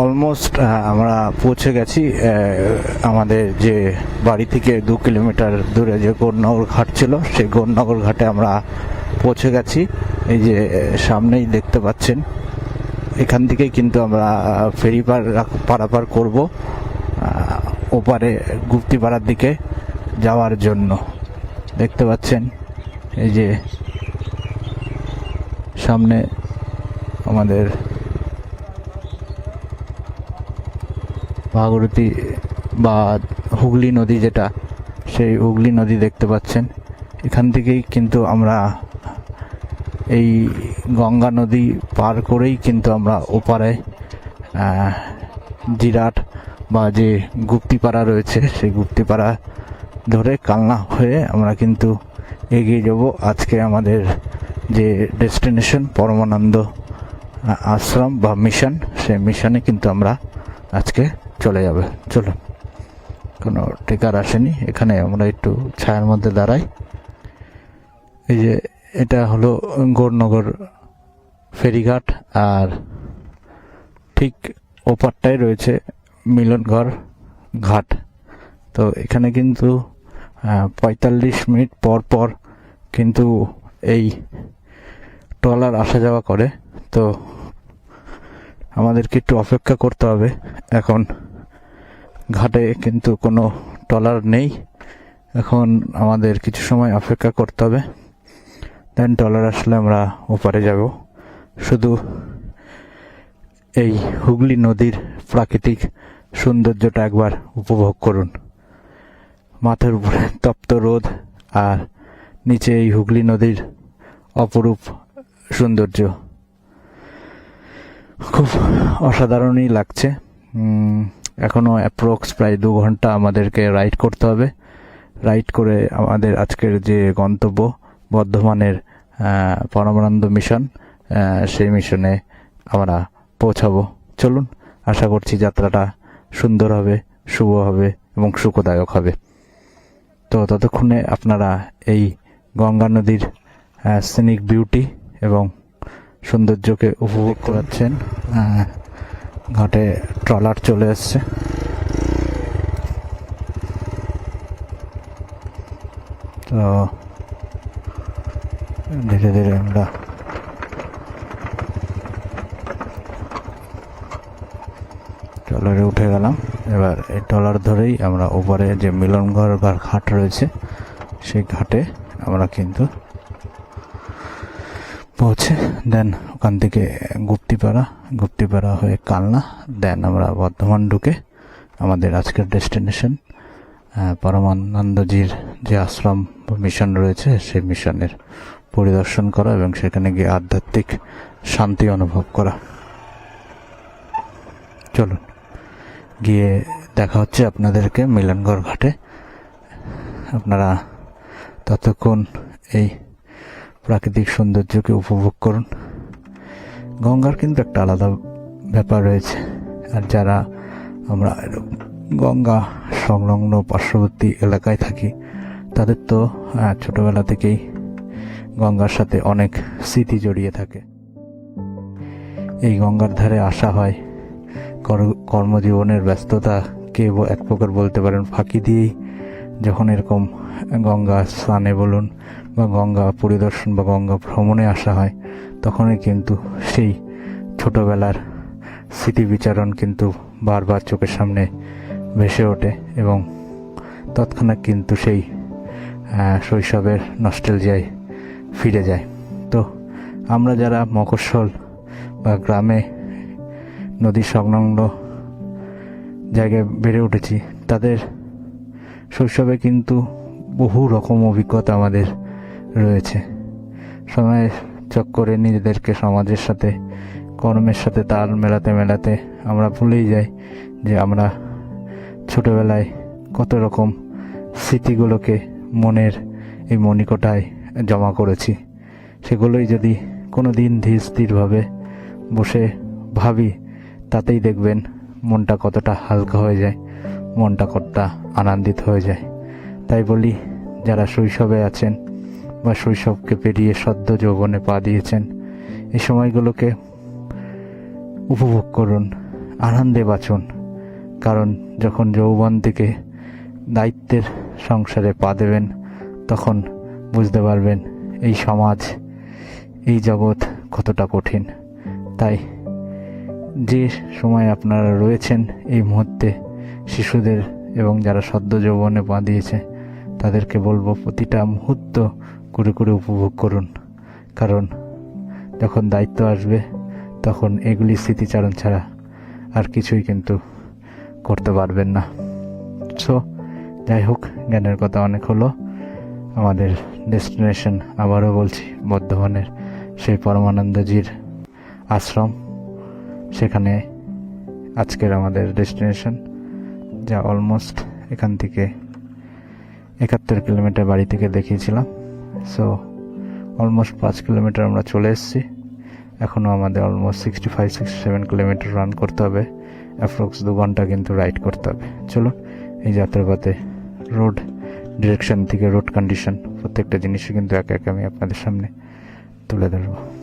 Almost আমরা পৌঁছে গেছি আমাদের যে বাড়ি থেকে দু কিলোমিটার দূরে যে গৌরনগর ঘাট ছিল, সেই গৌরনগর ঘাটে আমরা পৌঁছে গেছি। এই যে, সামনেই দেখতে পাচ্ছেন, এখান থেকেই কিন্তু আমরা ফেরি পার পারাপার করব ওপারে গুপ্তিপাড়ার দিকে যাওয়ার জন্য। দেখতে পাচ্ছেন, এই যে সামনে আমাদের ভাগীরথী বা হুগলি নদী যেটা, সেই হুগলি নদী দেখতে পাচ্ছেন। এখান থেকেই কিন্তু আমরা এই গঙ্গা নদী পার করেই কিন্তু আমরা ওপারে জিরাট বা যে গুপ্তিপাড়া রয়েছে, সেই গুপ্তিপাড়া ধরে কালনা হয়ে আমরা কিন্তু এগিয়ে যাব। আজকে আমাদের যে ডেস্টিনেশন পরমানন্দ আশ্রম বা মিশন, সেই মিশনে কিন্তু আমরা আজকে চলে যাবে। চলুন কোনো টেকার আসেনি। এখানে আমরা একটু ছায়ার মধ্যে দাঁড়াই। এই যে এটা হলো গৌরনগর ফেরিঘাট আর ঠিক ওপারটাই রয়েছে মিলনঘর ঘাট। তো এখানে কিন্তু পঁয়তাল্লিশ মিনিট পর পর কিন্তু এই ট্রলার আসা যাওয়া করে। তো আমাদেরকে একটু অপেক্ষা করতে হবে এখন। ঘাটে কিন্তু কোনো ট্রলার নেই। এখন আমাদের কিছু সময় অপেক্ষা করতে হবে। দেন ট্রলার আসলে আমরা ওপারে যাব। শুধু এই হুগলি নদীর প্রাকৃতিক সৌন্দর্যটা একবার উপভোগ করুন। মাথার উপরে তপ্ত রোদ আর নিচে এই হুগলি নদীর অপরূপ সৌন্দর্য। খুব অসাধারণই লাগছে। উম, এখনও অ্যাপ্রক্স প্রায় দু ঘণ্টা আমাদেরকে রাইড করতে হবে। রাইড করে আমাদের আজকের যে গন্তব্য বর্ধমানের পরমানন্দ মিশন সেই মিশনে আমরা পৌঁছাবো। চলুন আশা করছি যাত্রাটা সুন্দর হবে শুভ হবে এবং সুখদায়ক হবে। তো ততক্ষণে আপনারা এই গঙ্গা নদীর সিনিক বিউটি এবং সৌন্দর্যকে উপভোগ করাচ্ছেন। ঘাটে ট্রলার চলে এসছে। তো ধীরে ধীরে আমরা ট্রলারে উঠে গেলাম। এবার এই ট্রলার ধরেই আমরা ওপারে যে মিলনঘর ঘর ঘাট রয়েছে, সেই ঘাটে আমরা কিন্তু পৌঁছে দেন ওখান থেকে গুপ্তিপাড়া গুপ্তিপাড়া হয়ে কালনা দেন আমরা বর্ধমান ঢুকে আমাদের আজকের ডেস্টিনেশন পরমানন্দজির যে আশ্রম মিশন রয়েছে, সেই মিশনের পরিদর্শন করা এবং সেখানে গিয়ে আধ্যাত্মিক শান্তি অনুভব করা। চলুন, গিয়ে দেখা হচ্ছে আপনাদেরকে মিলনগড় ঘাটে। আপনারা ততক্ষণ এই প্রাকৃতিক সৌন্দর্যকে উপভোগ করুন। গঙ্গার কিন্তু একটা আলাদা ব্যাপার রয়েছে। আর যারা আমরা গঙ্গা সংলগ্ন পার্শ্ববর্তী এলাকায় থাকি, তাদের তো ছোটবেলা থেকেই গঙ্গার সাথে অনেক স্মৃতি জড়িয়ে থাকে। এই গঙ্গার ধারে আসা হয়, কর- কর্মজীবনের ব্যস্ততাকে ব- এক প্রকার বলতে পারেন ফাঁকি দিয়েই যখন এরকম গঙ্গা স্নানে বলুন বা গঙ্গা পরিদর্শন বা গঙ্গা ভ্রমণে আসা হয়, তখনই কিন্তু সেই ছোটবেলার স্মৃতি বিচারণ কিন্তু বারবার চোখের সামনে ভেসে ওঠে এবং তৎক্ষণাৎ কিন্তু সেই শৈশবের নস্টেলজিয়ায় ফিরে যায়। তো আমরা যারা মকস্বল বা গ্রামে নদী সংলগ্ন জায়গায় বেড়ে উঠেছি, তাদের শৈশবে কিন্তু বহু রকম অভিজ্ঞতা আমাদের রয়েছে। সময়ের চক্করে নিজেদেরকে সমাজের সাথে, কর্মের সাথে তাল মেলাতে মেলাতে আমরা ভুলেই যাই যে আমরা ছোটবেলায় কত রকম স্মৃতিগুলোকে মনের এই মণিকোটায় জমা করেছি। সেগুলোই যদি কোনো দিন ধীর স্থিরভাবে বসে ভাবি, তাতেই দেখবেন মনটা কতটা হালকা হয়ে যায়। মনটা কতটা আনন্দিত হয়ে যায়। তাই বলি, যারা শৈশবে আছেন বা শৈশবকে পেরিয়ে সদ্য যৌবনে পা দিয়েছেন, এই সময়গুলোকে উপভোগ করুন, আনন্দে বাঁচুন। কারণ যখন যৌবন থেকে দায়িত্বের সংসারে পা দেবেন, তখন বুঝতে পারবেন এই সমাজ, এই জগৎ কতটা কঠিন। তাই যে সময় আপনারা রয়েছেন এই মুহূর্তে শিশুদের এবং যারা সদ্য যৌবনে পা দিয়েছে, তাদেরকে বলব প্রতিটা মুহূর্ত করে করে উপভোগ করুন। কারণ যখন দায়িত্ব আসবে, তখন এগুলি স্মৃতিচারণ ছাড়া আর কিছুই কিন্তু করতে পারবেন না। সো যাই হোক, জ্ঞানের কথা অনেক হলো। আমাদের ডেস্টিনেশন আবারও বলছি, বর্ধমানের সেই পরমানন্দজির আশ্রম। সেখানে আজকের আমাদের ডেস্টিনেশন। যা অলমোস্ট এখান থেকে একাত্তর কিলোমিটার বাড়ি থেকে দেখিয়েছিলাম। সো অলমোস্ট পাঁচ কিলোমিটার আমরা চলে এসেছি। এখনও আমাদের almost sixty five sixty seven kilometre run করতে হবে। অ্যাপ্রক্স দু ঘণ্টা কিন্তু রাইড করতে হবে। চলুন, এই যাত্রাপথে রোড ডিরেকশন থেকে রোড কন্ডিশন প্রত্যেকটা জিনিসই কিন্তু একে একে আমি আপনাদের সামনে তুলে ধরবো।